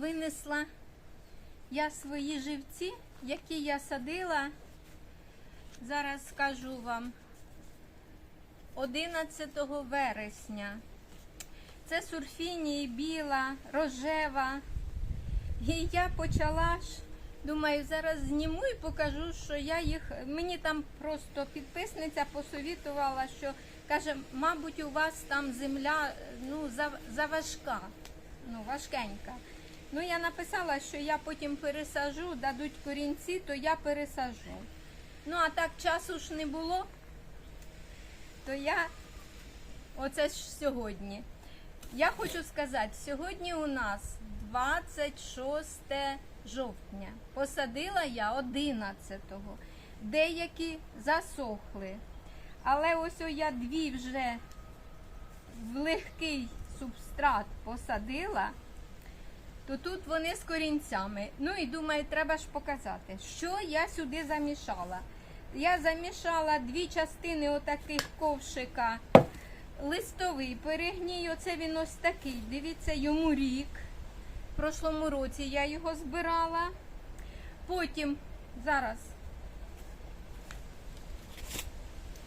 винесла я свої живці, які я садила. Зараз скажу вам 11 вересня. Це сурфінії біла, рожева. І я почала ж, думаю, зараз зніму і покажу, що я їх. Мені там просто підписниця посовітувала, що каже, мабуть, у вас там земля ну, заважка, ну, важкенька. Ну, я написала, що я потім пересажу, дадуть корінці, то я пересажу. Ну, а так часу ж не було, то я оце ж сьогодні. Я хочу сказати, сьогодні у нас 26 жовтня. Посадила я 11-го. Деякі засохли. Але ось я дві вже в легкий субстрат посадила, то тут вони з корінцями. Ну і думаю, треба ж показати, що я сюди замішала. Я замішала дві частини отаких ковшика листовий перегній, оце він ось такий. Дивіться, йому рік. В прошлому році я його збирала. Потім зараз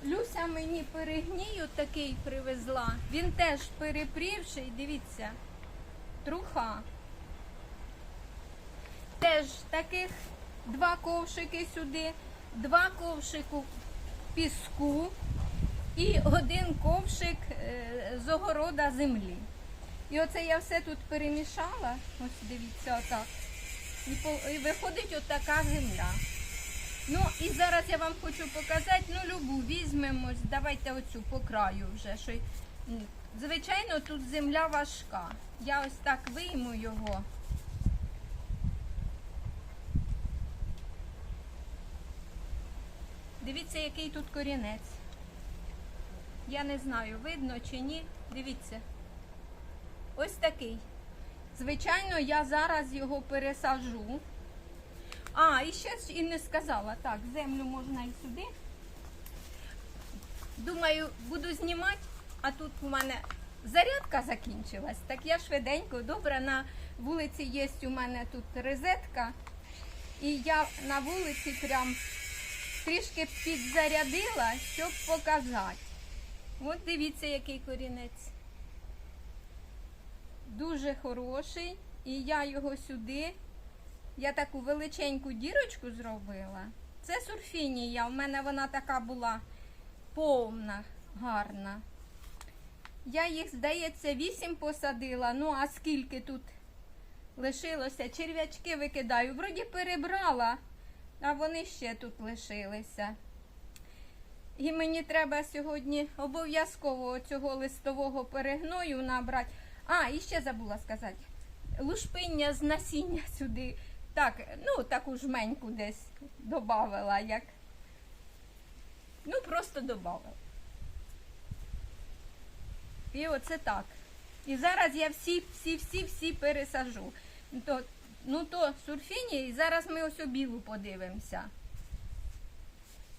Люся мені перегній отакий привезла. Він теж перепрівший, дивіться, труха. Теж таких два ковшики сюди, два ковшику піску і один ковшик е, з огорода землі. І оце я все тут перемішала. Ось дивіться, отак. І, виходить отака земля. Ну і зараз я вам хочу показати, ну любу, візьмемо, давайте оцю по краю вже. Що, звичайно, тут земля важка. Я ось так вийму його. Дивіться, який тут корінець. Я не знаю, видно чи ні. Дивіться. Ось такий. Звичайно, я зараз його пересажу. А, і ще і не сказала. Так, землю можна і сюди. Думаю, буду знімати, а тут у мене зарядка закінчилась. Так я швиденько, добре, на вулиці є у мене тут розетка. І я на вулиці прям трішки підзарядила, щоб показати. От дивіться, який корінець. Дуже хороший. І я його сюди. Я таку величеньку дірочку зробила. Це сурфінія. У мене вона така була повна, гарна. Я їх, здається, вісім посадила. Ну, а скільки тут лишилося? Черв'ячки викидаю. Вроді перебрала, а вони ще тут лишилися. І мені треба сьогодні обов'язково цього листового перегною набрати. А, і ще забула сказати. Лушпиння з насіння сюди. Так, ну таку жменьку десь додавала, як. Ну, просто додавала. І оце так. І зараз я всі, всі, всі, всі пересажу. То, ну то сурфіні, і зараз ми ось білу подивимося.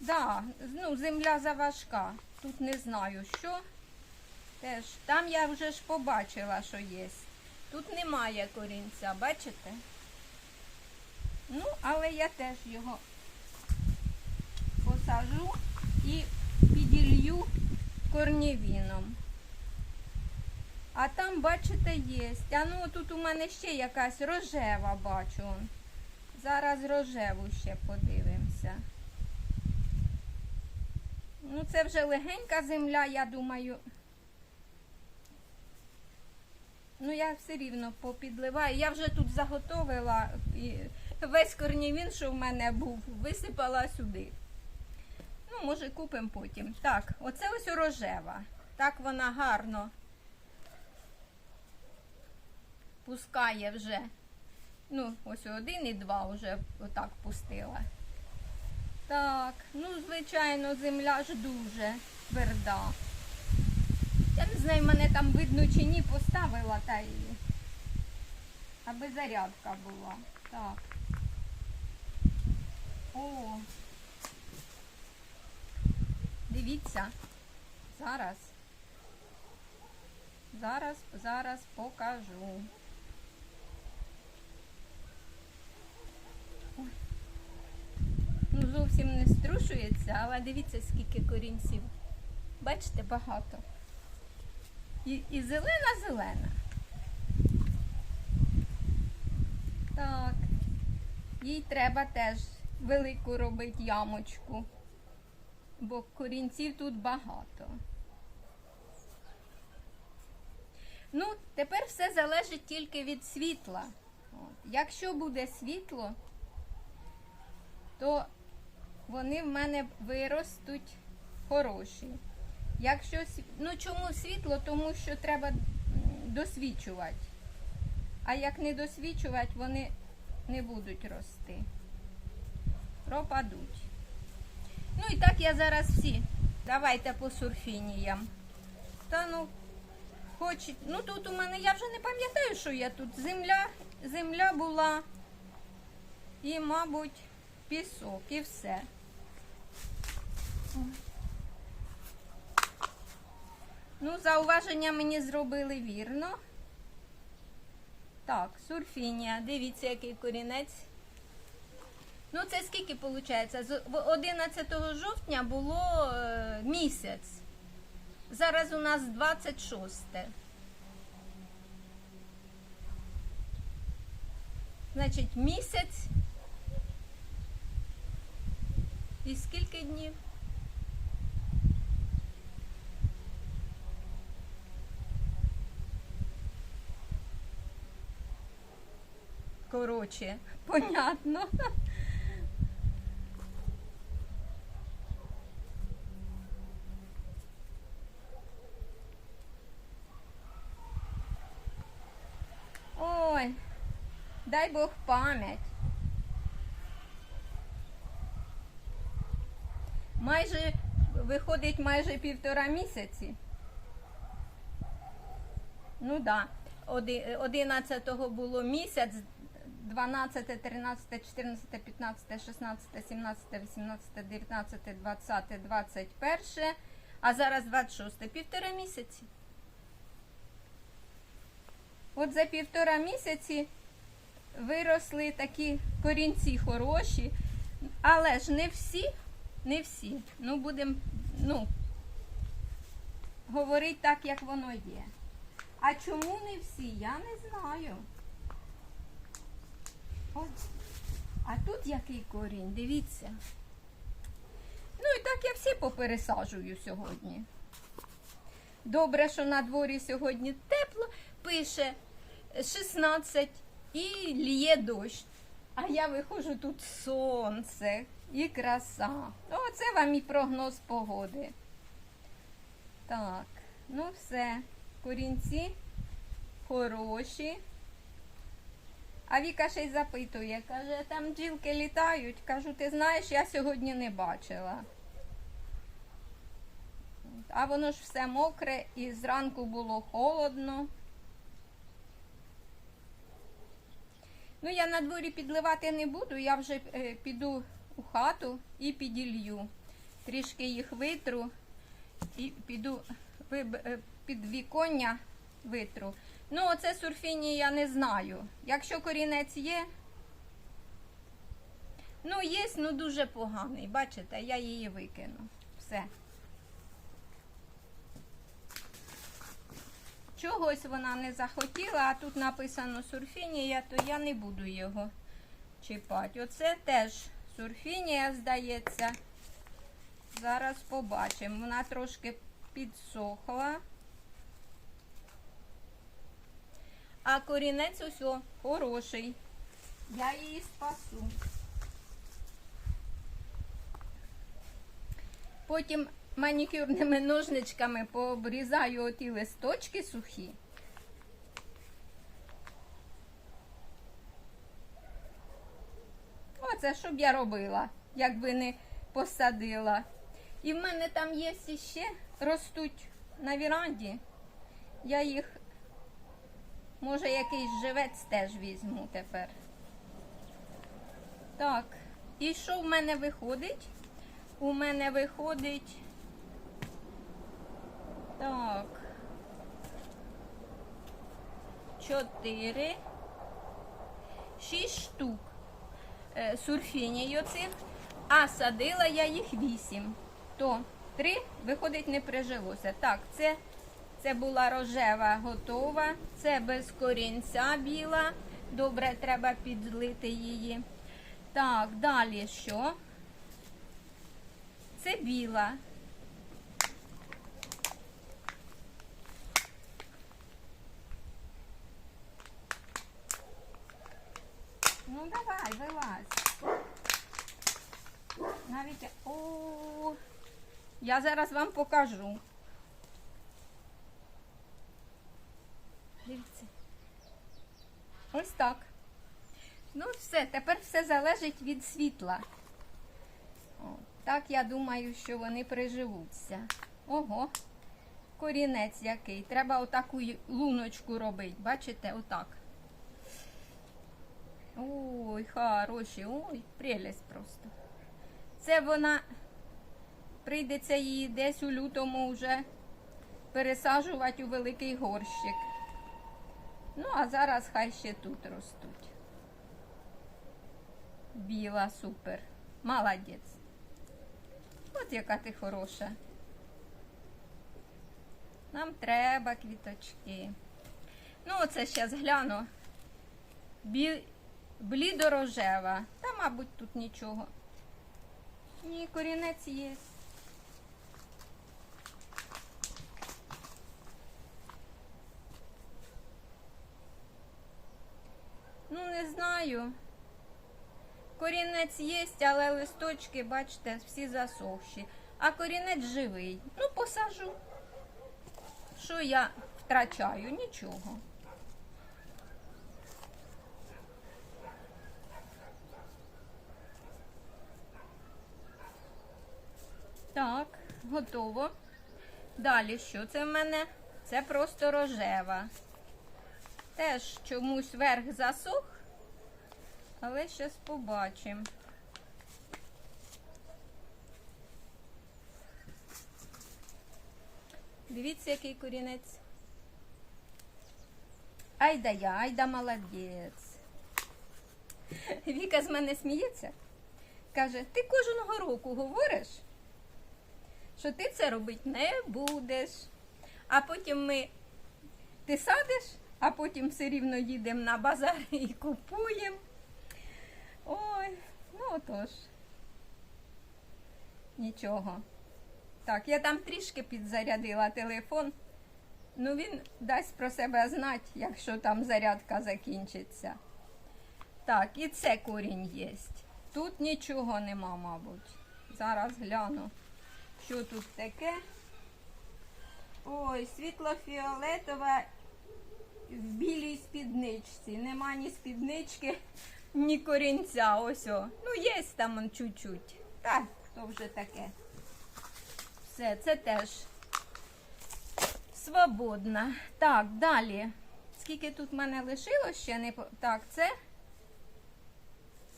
Да, ну, земля заважка. Тут не знаю що. Теж. Там я вже ж побачила, що є. Тут немає корінця, бачите? Ну, але я теж його посажу і піділью корнівіном. А там, бачите, є. А ну тут у мене ще якась рожева бачу. Зараз рожеву ще подивимося. Ну, це вже легенька земля, я думаю. Ну, я все рівно попідливаю. Я вже тут заготовила весь корнівін, що в мене був, висипала сюди. Ну, може, купимо потім. Так, оце ось рожева. Так вона гарно пускає вже. Ну, ось один і два вже отак пустила. Так, ну, звичайно, земля ж дуже тверда. Я не знаю, мене там видно чи ні, поставила та і. Аби зарядка була. Так. О. Дивіться. Зараз. Зараз, зараз покажу. Зовсім не струшується, але дивіться, скільки корінців. Бачите, багато. І, зелена-зелена. Так. Їй треба теж велику робити ямочку, бо корінців тут багато. Ну, тепер все залежить тільки від світла. Якщо буде світло, то вони в мене виростуть хороші. Якщо ну чому світло? Тому що треба досвічувати. А як не досвічувати, вони не будуть рости. Пропадуть. Ну і так я зараз всі. Давайте по сурфініям. Та ну, хоч, ну тут у мене, я вже не пам'ятаю, що я тут. Земля, земля була і, мабуть, пісок і все. Ну, зауваження мені зробили вірно. Так, сурфінія. Дивіться, який корінець. Ну, це скільки виходить? З 11 жовтня було е, місяць. Зараз у нас 26. Значить, місяць. І скільки днів? Коротше, понятно. Ой, дай Бог пам'ять. Майже виходить майже півтора місяці. Ну так. Да. 11 було місяць, 12, 13, 14, 15, 16, 17, 18, 19, 20, 21, а зараз 26. Півтора місяці. От за півтора місяці виросли такі корінці хороші, але ж не всі, не всі. Ну, будемо, ну, говорити так, як воно є. А чому не всі? Я не знаю. А тут який корінь, дивіться. Ну і так я всі попересаджую сьогодні. Добре, що на дворі сьогодні тепло, пише 16 і лє дощ. А я виходжу тут сонце і краса. Оце вам і прогноз погоди. Так, ну все. Корінці хороші. А Віка ще й запитує, каже, там бджілки літають. Кажу, ти знаєш, я сьогодні не бачила. А воно ж все мокре і зранку було холодно. Ну, я на дворі підливати не буду, я вже е, піду у хату і піділью. Трішки їх витру і піду е, під віконня витру. Ну, оце сурфіні я не знаю. Якщо корінець є, ну є, ну дуже поганий. Бачите, я її викину. Все. Чогось вона не захотіла, а тут написано сурфінія, то я не буду його чіпати. Оце теж сурфінія, здається. Зараз побачимо. Вона трошки підсохла. А корінець ось хороший. Я її спасу. Потім манікюрними ножничками пообрізаю оті листочки сухі. Оце що б я робила, якби не посадила. І в мене там є ще ростуть на віранді. Я їх, може, якийсь живець теж візьму тепер. Так, і що в мене виходить? У мене виходить. Так. Чотири. Шість штук е, сурфіній оцих. А садила я їх вісім. То три, виходить, не прижилося. Так, це, це була рожева готова, це без корінця біла. Добре, треба підлити її. Так, далі що? Це біла. Ну давай, вилазь. Навіть о, я зараз вам покажу. Дивіться. Ось так. Ну, все, тепер все залежить від світла. О, так я думаю, що вони приживуться. Ого, корінець який. Треба отаку луночку робити. Бачите, отак. Ой, хороші, ой, прелість просто. Це вона прийдеться її десь у лютому вже пересаджувати у великий горщик. Ну, а зараз хай ще тут ростуть. Біла, супер. Молодець. От яка ти хороша. Нам треба квіточки. Ну, оце зараз гляну. Бі... Блідорожева. Та, мабуть, тут нічого. Ні, корінець є. Ну, не знаю. Корінець є, але листочки, бачите, всі засохші. А корінець живий. Ну, посажу. Що я втрачаю? Нічого. Так, готово. Далі що це в мене? Це просто рожева. Теж чомусь верх засох, але зараз побачимо. Дивіться, який корінець. Айда я, айда молодець. Віка з мене сміється. Каже, ти кожного року говориш, що ти це робити не будеш. А потім ми ти садиш, а потім все рівно їдемо на базар і купуємо. Отож. Нічого. Так, я там трішки підзарядила телефон. Ну він дасть про себе знати, якщо там зарядка закінчиться. Так, і це корінь є. Тут нічого нема, мабуть. Зараз гляну, що тут таке. Ой, світло-фіолетова в білій спідничці. Нема ні спіднички, ні корінця. Ось о. Ну, є там он чуть-чуть. Так, то вже таке. Все, це теж свободна. Так, далі. Скільки тут в мене лишилось ще не Так, це.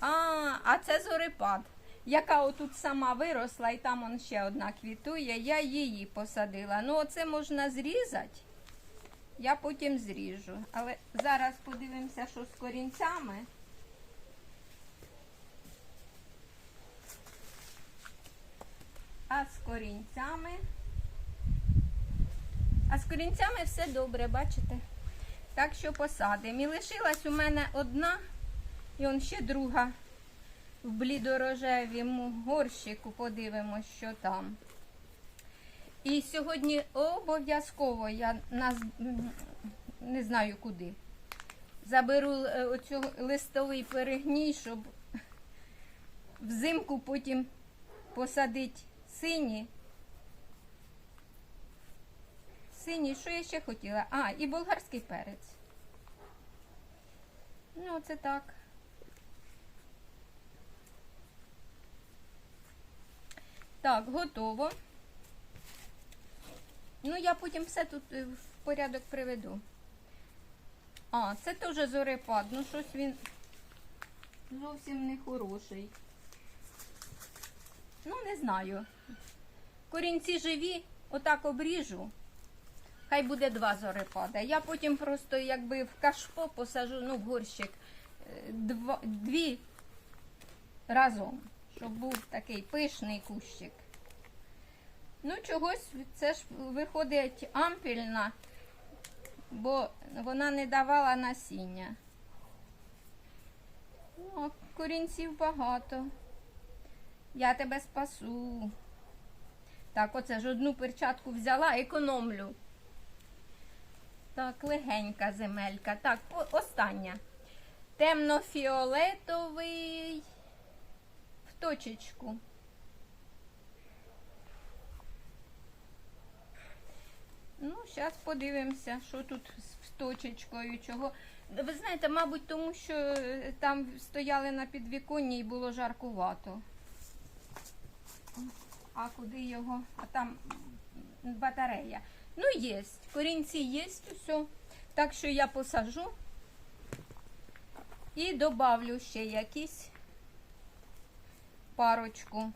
А, а це зорепад, яка отут сама виросла, і там он ще одна квітує. Я її посадила. Ну, оце можна зрізати. Я потім зріжу. Але зараз подивимося, що з корінцями. А з корінцями. А з корінцями все добре, бачите? Так що посадимо. І лишилась у мене одна, і он ще друга в блідорожевому горщику. Подивимось, що там. І сьогодні обов'язково я нас не знаю куди. Заберу е, оцю листовий перегній, щоб взимку потім посадити сині. Синій, що я ще хотіла? А, і болгарський перець. Ну, це так. Так, готово. Ну, я потім все тут е, в порядок приведу. А, це теж зорепад. Ну, щось він зовсім не хороший. Ну, не знаю. Корінці живі, отак обріжу. Хай буде два зорепада. Я потім просто якби в кашпо посажу, ну, в горщик, е, два, дві разом, щоб був такий пишний кущик. Ну, чогось це ж виходить ампільна, бо вона не давала насіння. Ну, корінців багато. Я тебе спасу. Так, оце ж одну перчатку взяла, економлю. Так, легенька земелька. Так, остання. Темно-фіолетовий в точечку. Ну, зараз подивимося, що тут з точечкою, чого. Ви знаєте, мабуть, тому що е, там стояли на підвіконні і було жаркувато. А куди його? А там батарея. Ну, є. Корінці є, все. Так що я посажу і добавлю ще якісь парочку.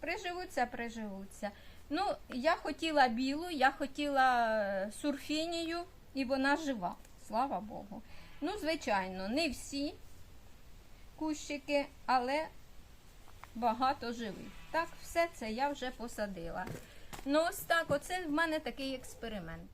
Приживуться, приживуться. Ну, я хотіла білу, я хотіла е, сурфінію, і вона жива, слава Богу. Ну, звичайно, не всі кущики, але багато живих. Так, все це я вже посадила. Ну, ось так, оце в мене такий експеримент.